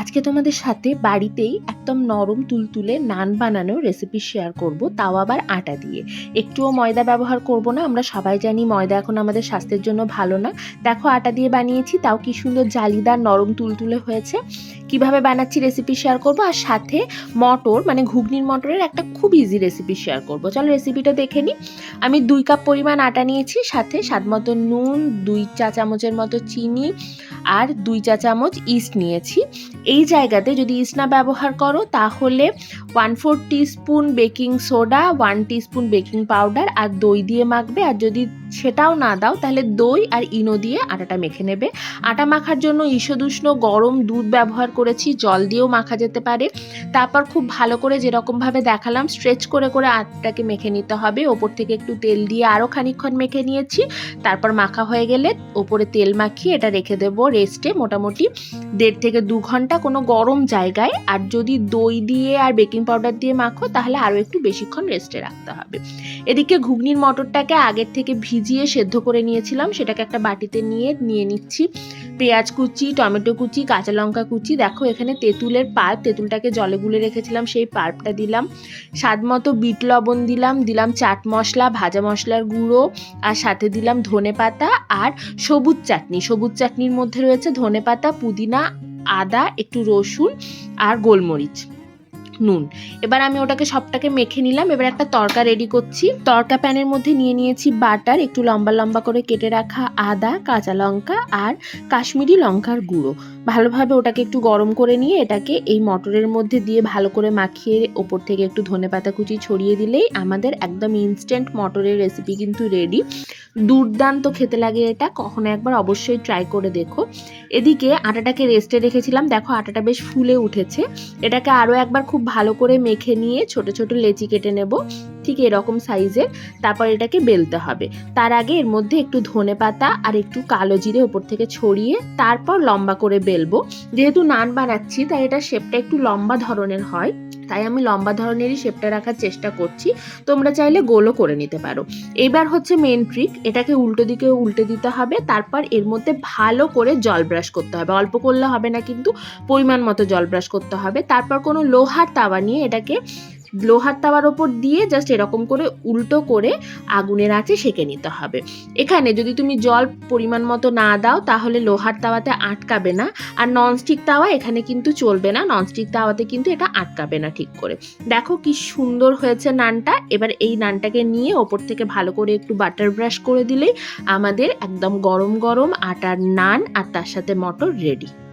আজকে তোমাদের সাথে বাড়িতেই একদম নরম তুলতুলে নান বানানোর রেসিপি শেয়ার করব, তাও আবার আটা দিয়ে। একটুও ময়দা ব্যবহার করব না, আমরা সবাই জানি ময়দা এখন আমাদের স্বাস্থ্যের জন্য ভালো না। দেখো আটা দিয়ে বানিয়েছি, তাও কি সুন্দর জালিদার নরম তুলতুলে হয়েছে। কীভাবে বানাচ্ছি রেসিপি শেয়ার করব, আর সাথে মটর মানে ঘুগনির মটরের একটা খুব ইজি রেসিপি শেয়ার করব। চলো রেসিপিটা দেখে নিই আমি দুই কাপ পরিমাণ আটা নিয়েছি, সাথে স্বাদ মতো নুন, দুই চা চামচের মতো চিনি, আর দুই চা চামচ ইস্ট নিয়েছি। এই জায়গাতে যদি ইস্ট না ব্যবহার করো, তাহলে one four teaspoon baking soda one teaspoon baking powder আর দই দিয়ে মাখবে। আর যদি সেটাও না দাও, তাহলে দই আর ইনো দিয়ে আটাটা মেখে নেবে। আটা মাখার জন্য ঈষদুষ্ণ গরম দুধ ব্যবহার করেছি, জল দিয়েও মাখা যেতে পারে। তারপর খুব ভালো করে যেরকমভাবে দেখালাম স্ট্রেচ করে করে আটাটাকে মেখে নিতে হবে। ওপর থেকে একটু তেল দিয়ে আরও খানিকক্ষণ মেখে নিয়েছি। তারপর মাখা হয়ে গেলে ওপরে তেল মাখিয়ে এটা রেখে দেবো রেস্টে মোটামুটি। দেড় থেকে দু ঘণ্টা কোনো গরম জায়গায়। আর যদি দই দিয়ে আর বেকিং পাউডার দিয়ে মাখো, তাহলে আরও একটু বেশিক্ষণ রেস্টে রাখতে হবে। এদিকে ঘুগনির মটরটাকে আগের থেকে ভিজিয়ে সেদ্ধ করে নিয়েছিলাম। সেটাকে একটা বাটিতে নিয়ে নিয়ে নিচ্ছি। পেঁয়াজ কুচি, টমেটো কুচি, কাঁচা লঙ্কা কুচি। দেখো এখানে তেঁতুলের পাল্প তেঁতুলটাকে জলে গুলে রেখেছিলাম, সেই পাল্পটা দিলাম। স্বাদ মতো বিট লবণ দিলাম দিলাম চাট মশলা, ভাজা মশলার গুঁড়ো, আর সাথে দিলাম ধনে পাতা আর সবুজ চাটনি। সবুজ চাটনির মধ্যে রয়েছে ধনে পাতা, পুদিনা, আদা, একটু রসুন আর গোলমরিচ। নুন। এবার আমি ওটাকে সবটাকে মেখে নিলাম। এবার একটা তরকা রেডি করছি। তরকা প্যানের মধ্যে নিয়ে নিয়েছি বাটার, একটু লম্বা লম্বা করে কেটে রাখা আদা, কাঁচা লঙ্কা আর কাশ্মীরি লঙ্কার গুঁড়ো। ভালোভাবে ওটাকে একটু গরম করে নিয়ে এটাকে এই মটরের মধ্যে দিয়ে ভালো করে মাখিয়ে ওপর থেকে একটু ধনে পাতা কুচি ছড়িয়ে দিলেই আমাদের একদম ইনস্ট্যান্ট মটরের রেসিপি কিন্তু রেডি দুর্দান্ত খেতে লাগে এটা। কখনো একবার অবশ্যই ট্রাই করে দেখো। এদিকে আটাটাকে রেস্টে রেখেছিলাম। দেখো আটাটা বেশ ফুলে উঠেছে। এটাকে আরও একবার খুব ভালো করে মেখে নিয়ে ছোট ছোট লেচি কেটে নেব। ঠিক এরকম সাইজের তারপর এটাকে বেলতে হবে। তার আগে এর মধ্যে একটু ধনে পাতা আর একটু কালো জিরে ওপর থেকে ছড়িয়ে তারপর লম্বা করে বেলবো। যেহেতু নান বানাচ্ছি, তাই এটা শেপটা একটু লম্বা ধরনের হয়। তাই আমি লম্বা ধরনেরই শেপটা রাখার চেষ্টা করছি। তোমরা চাইলে গোলও করে নিতে পারো। এবার হচ্ছে মেন ট্রিক এটাকে উল্টো দিকে উল্টে দিতে হবে, তারপর এর মধ্যে ভালো করে জল ব্রাশ করতে হবে। অল্প করলে হবে না কিন্তু পরিমাণ মতো জল ব্রাশ করতে হবে। তারপর কোনো লোহার তাওয়া নিয়ে এটাকে লোহার তাওয়ার ওপর দিয়ে জাস্ট এরকম করে উল্টো করে আগুনের আঁচে সেঁকে নিতে হবে। এখানে যদি তুমি জল পরিমাণ মতো না দাও, তাহলে লোহার তাওয়াতে আটকাবে না। আর ননস্টিক তাওয়া এখানে কিন্তু চলবে না। ননস্টিক তাওয়াতে কিন্তু এটা আটকাবে না ঠিক করে। দেখো কি সুন্দর হয়েছে নানটা। এবার এই নানটাকে নিয়ে ওপর থেকে ভালো করে একটু বাটার ব্রাশ করে দিলেই আমাদের একদম গরম গরম আটার নান আর তার সাথে মটর রেডি